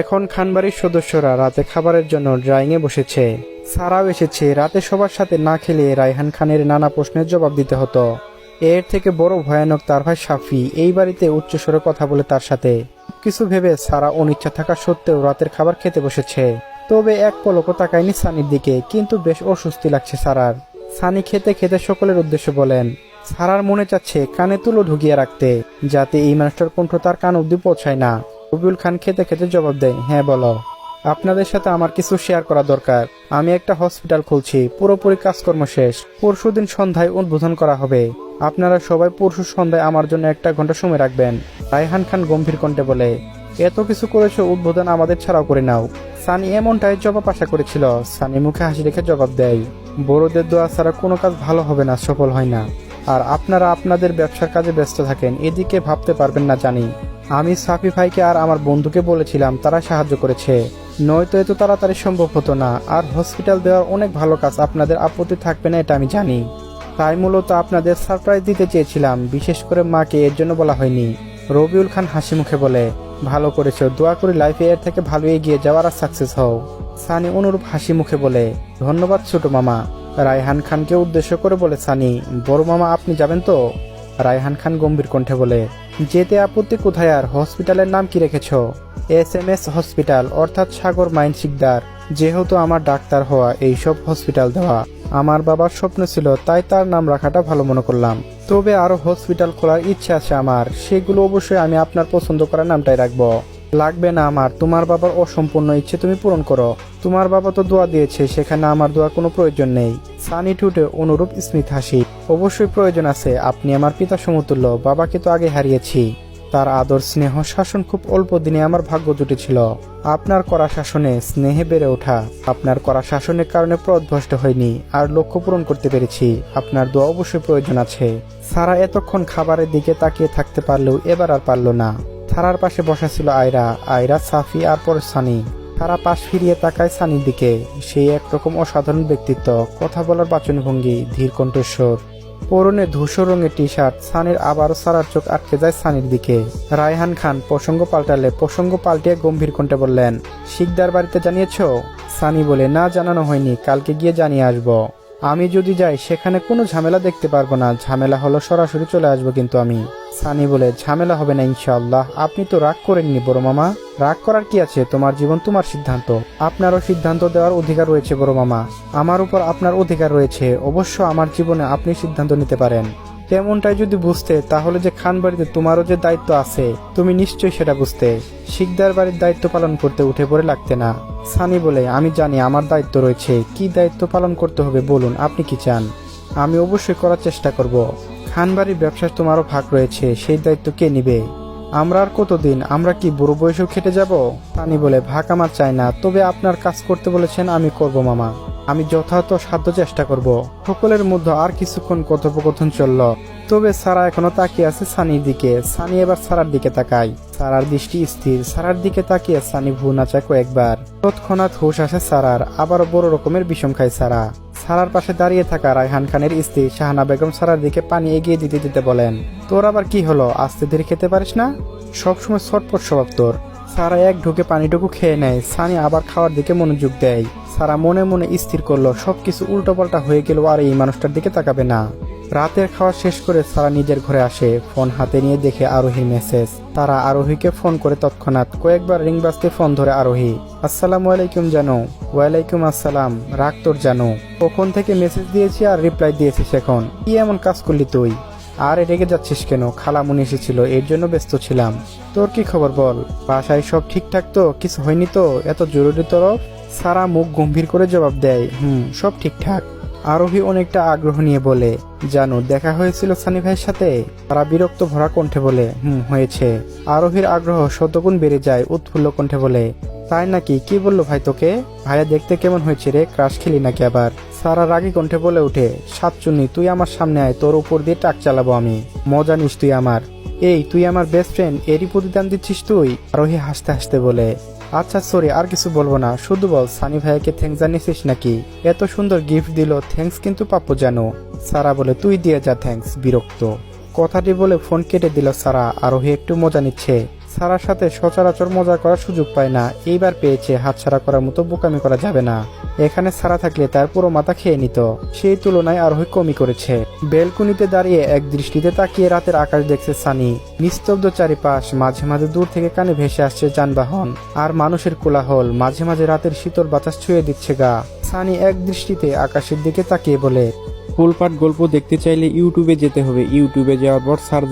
এখন খানবাড়ির সদস্যরা রাতে খাবারের জন্য ড্রয়িংয়ে বসেছে। সারাও এসেছে, রাতে সবার সাথে না খেলে রায়হান খানের নানা প্রশ্নের জবাব দিতে হতো। এর থেকে বড় ভয়ানক তার ভাই সাফি এই বাড়িতে উচ্চস্বরে কথা বলে তার সাথে। কিছু ভেবে সারা অনিচ্ছা থাকা সত্ত্বেও রাতের খাবার খেতে বসেছে। তবে এক পলকও তাকায়নি সানির দিকে, কিন্তু বেশ অস্বস্তি লাগছে সারার। সানি খেতে খেতে সকলের উদ্দেশ্য বলেন, সারার মনে চাচ্ছে কানে তুলো ঢুকিয়ে রাখতে, যাতে এই মানুষটার কণ্ঠ তার কান অব্দি পৌঁছায় না। রবিউল খান খেতে খেতে জবাব দেয় হ্যাঁ বলো। আপনাদের সাথে আমার কিছু শেয়ার করা দরকার। আমি একটা হসপিটাল খুলছি। পুরোপুরি কাজকর্ম শেষ। পরশু দিন সন্ধ্যায় উদ্বোধন করা হবে। আপনারা সবাই পরশু সন্ধ্যায় আমার জন্য একটা ঘণ্টা সময় রাখবেন। রায়হান খান গম্ভীর কণ্ঠে বলে, এত কিছু করেছ, উদ্বোধন আমাদের ছাড়াও করে নাও। সানি এমনটাই জবাব আশা করেছিল। সানি মুখে হাসি রেখে জবাব দেয়, বড়দের দোয়া ছাড়া কোনো কাজ ভালো হবে না, সফল হয় না। আর আপনারা আপনাদের ব্যবসার কাজে ব্যস্ত থাকেন। এদিকে ভাবতে পারবেন না, জানি। আমি সাফি ভাইকে আর আমার বন্ধুকে বলেছিলাম, তারা সাহায্য করেছে। নয়তো এত তাড়াতাড়ি সম্ভব হতো না, আর হসপিটাল দেওয়ার অনেক ভালো কাজ আপনাদের আপত্তি থাকবে না, এটা আমি জানি। তাই মূলত আপনাদের সারপ্রাইজ দিতে চেয়েছিলাম, বিশেষ করে মাকে, এর জন্য বলা হয়নি। রবিউল খান হাসি মুখে বলে, ভালো করেছ, দোয়া করি লাইফে এর থেকে ভালো এগিয়ে যাওয়ার আর সাকসেস হও। সানি অনুরূপ হাসি মুখে বলে, ধন্যবাদ ছোট মামা। রায়হান খানকে উদ্দেশ্য করে বলে, সানি, বড় মামা, আপনি যাবেন তো? রায়হান খান গম্ভীর কণ্ঠে বলে, যেতে আপত্তি কোথায় আর? হসপিটালের নাম কি রেখেছ? এস এম এস হসপিটাল, অর্থাৎ সাগর মাইন শিকদার। যেহেতু আমার ডাক্তার হওয়া, এইসব হসপিটাল দেওয়া। আমার বাবার স্বপ্ন ছিল, তাই তার নাম রাখাটা ভালো মনে করলাম। তবে আরও হসপিটাল খোলার ইচ্ছে আছে আমার। সেগুলো অবশ্যই আমি আপনার পছন্দ করা নামটাই রাখব। লাগবে না আমার। তোমার বাবার অসম্পূর্ণ ইচ্ছে তুমি পূরণ করো। তোমার বাবা তো দোয়া দিয়েছে, সেখানে আমার দোয়ার কোনো প্রয়োজন নেই। সানি টুটে অনুরূপ স্মিত হাসি। অবশ্যই প্রয়োজন আছে। আপনি আমার পিতা সমতুল্য, বাবাকে তো আগে হারিয়েছি। তার আদর, স্নেহ, শাসন খুব অল্প দিনে আমার ভাগ্য জুটেছিল আপনার করা শাসনে স্নেহে বেড়ে ওঠা। আপনার করা শাসনের কারণে পথভ্রষ্ট হয়নি, আর লক্ষ্য পূরণ করতে পেরেছি। আপনার দোয়া অবশ্যই প্রয়োজন আছে। সারা এতক্ষণ খাবারের দিকে তাকিয়ে থাকতে পারলেও এবার আর পারল না। থারার পাশে বসা ছিল আয়রা। আয়রা, সাফি আর পর সানি। তারা পাশ ফিরিয়ে তাকায় সানির দিকে। সেই একরকম অসাধারণ ব্যক্তিত্ব। কথা বলার বাচনভঙ্গি, ধীর কণ্ঠস্বর। পরনে ধূসর রঙের টি শার্ট সানির আবারও সারার চোখ আটকে যায় সানির দিকে। রায়হান খান প্রসঙ্গ পাল্টালে প্রসঙ্গ পাল্টিয়ে গম্ভীর কণ্ঠে বললেন, শিকদার বাড়িতে জানিয়েছ? সানি বলে, না, জানানো হয়নি, কালকে গিয়ে জানিয়ে আসব। আমি যদি যাই, সেখানে কোনো ঝামেলা দেখতে পারব না, ঝামেলা হলো সরাসরি চলে আসব কিন্তু আমি। সানি বলে, ঝামেলা হবে না ইনশাআল্লাহ। আপনি তো রাগ করেননি বড় মামা। রাগ করার কি আছে? তোমার জীবন তোমার সিদ্ধান্ত। আপনারও সিদ্ধান্ত দেওয়ার অধিকার রয়েছে বড় মামা। আমার উপর আপনার অধিকার রয়েছে। অবশ্য আমার জীবনে আপনি সিদ্ধান্ত নিতে পারেন। তেমনটাই যদি বুঝতে, তাহলে যে খান বাড়িতে তোমারও যে দায়িত্ব আছে, তুমি নিশ্চয়ই সেটা বুঝতে। শিকদার বাড়ির দায়িত্ব পালন করতে উঠে পড়ে লাগতে না। সানি বলে, আমি জানি আমার দায়িত্ব রয়েছে। কি দায়িত্ব পালন করতে হবে বলুন, আপনি কি চান? আমি অবশ্যই করার চেষ্টা করব। খানবাড়ির ব্যবসায় তোমারও ভাগ রয়েছে, সেই দায়িত্ব কে নিবে? আমরা আর কতদিন? আমরা কি বুড়ো বয়সেও খেটে যাব? সানি বলে, ভাগ আমার চাই না, তবে আপনার কাজ করতে বলেছেন, আমি করব মামা। আমি যথাযথ সাধ্য চেষ্টা করব। সকলের মধ্যে আর কিছুক্ষণ কথোপকথন চলল। তবে সারা এখনও তাকিয়ে আছে সানির দিকে। সানি এবার সারার দিকে তাকায়। সারার দৃষ্টি স্থির। সারার দিকে তাকিয়ে সানি ভু নাচায় কয়েকবার। তৎক্ষণাৎ হুশ আসে সারার। আবারও বড় রকমের বিষম খায় সারা। সারার পাশে দাঁড়িয়ে থাকা রায়হান খানের স্ত্রী শাহানা বেগম সারার দিকে পানি এগিয়ে দিতে দিতে বলেন, তোর আবার কি হলো? আস্তে ধীরে খেতে পারিস না? সবসময় ছটপট স্বভাব তোর। সারা এক ঢুকে পানিটুকু খেয়ে নেয়। সানি আবার খাওয়ার দিকে মনোযোগ দেয়। সারা মনে মনে স্থির করল, সবকিছু উল্টোপাল্টা হয়ে গেল আর এই মানুষটার দিকে তাকাবে না। রাতের খাওয়া শেষ করে সারা নিজের ঘরে আসে, ফোন হাতে নিয়ে দেখে আরোহীর মেসেজ তারা আরোহীকে ফোন করে তৎক্ষণাৎ কয়েকবার রিং বাজতে ফোন ধরে আরোহী, আসসালামু আলাইকুম জানো, ওয়ালাইকুম আসসালাম, রাগ তোর জানো, কখন থেকে মেসেজ দিয়েছি আর রিপ্লাই দিয়েছিস এখন, কি এমন কাজ করলি তুই, আর রেগে যাচ্ছিস কেন খালামুনি এসেছিল, এর জন্য ব্যস্ত ছিলাম, তোর কি খবর বল, বাসায় সব ঠিকঠাক তো, কিছু হয়নি তো, এত জরুরি তরফ? সারা মুখ গম্ভীর করে জবাব দেয়, হুম, সব ঠিকঠাক। আরোহী অনেকটা আগ্রহ নিয়ে বলে, জানো, দেখা হয়েছিল সানি ভাইয়ের সাথে? তারা বিরক্ত ভরা কণ্ঠে বলে, হুম, হয়েছে। আরোহীর আগ্রহ শতগুণ বেড়ে যায়, উৎফুল্ল কণ্ঠে বলে, তাই নাকি? কি বলল ভাই তোকে? ভাইয়া দেখতে কেমন হয়েছে রে? ক্রাশ খেলি নাকি আবার? সারা রাগী কণ্ঠে বলে উঠে সাতচুন্নি, তুই আমার সামনে আয়, তোর উপর দিয়ে টাক চালাবো আমি। মজা নিস তুই আমার। এই, তুই আমার বেস্ট ফ্রেন্ড এরই প্রতিদান দিচ্ছিস তুই? আরোহী হাসতে হাসতে বলে আচ্ছা সরি আর কিছু বলব না। শুধু বল, সানি ভাইয়াকে থ্যাংকস জানিয়েছিস নাকি? এত সুন্দর গিফট দিল থ্যাংকস কিন্তু পাপ্পু জানো। সারা বলে তুই দিয়ে যা থ্যাংকস বিরক্ত। কথাটি বলে ফোন কেটে দিল সারা, আরোহী একটু মজা নিচ্ছে। সারার সাথে সচরাচর মজা করার সুযোগ পায় না। এইবার পেয়েছে হাতছাড়া করার মতো বোকামি করা যাবে না। এখানে সারা থাকলে তার পুরো মাথা খেয়ে নিত। সেই তুলনায় আরোহী কমই করেছে। বেলকুনিতে দাঁড়িয়ে এক দৃষ্টিতে তাকিয়ে রাতের আকাশ দেখছে সানি। নিস্তব্ধ চারিপাশ মাঝে মাঝে দূর থেকে কানে ভেসে আসছে যানবাহন। আর মানুষের কোলাহল মাঝে মাঝে রাতের শীতল বাতাস ছুঁয়ে দিচ্ছে গা। সানি এক দৃষ্টিতে আকাশের দিকে তাকিয়ে বলে, ফুলপাট গল্প দেখতে চাইলে ইউটিউবে যেতে হবে। ইউটিউবে যাওয়ার পর সার্চ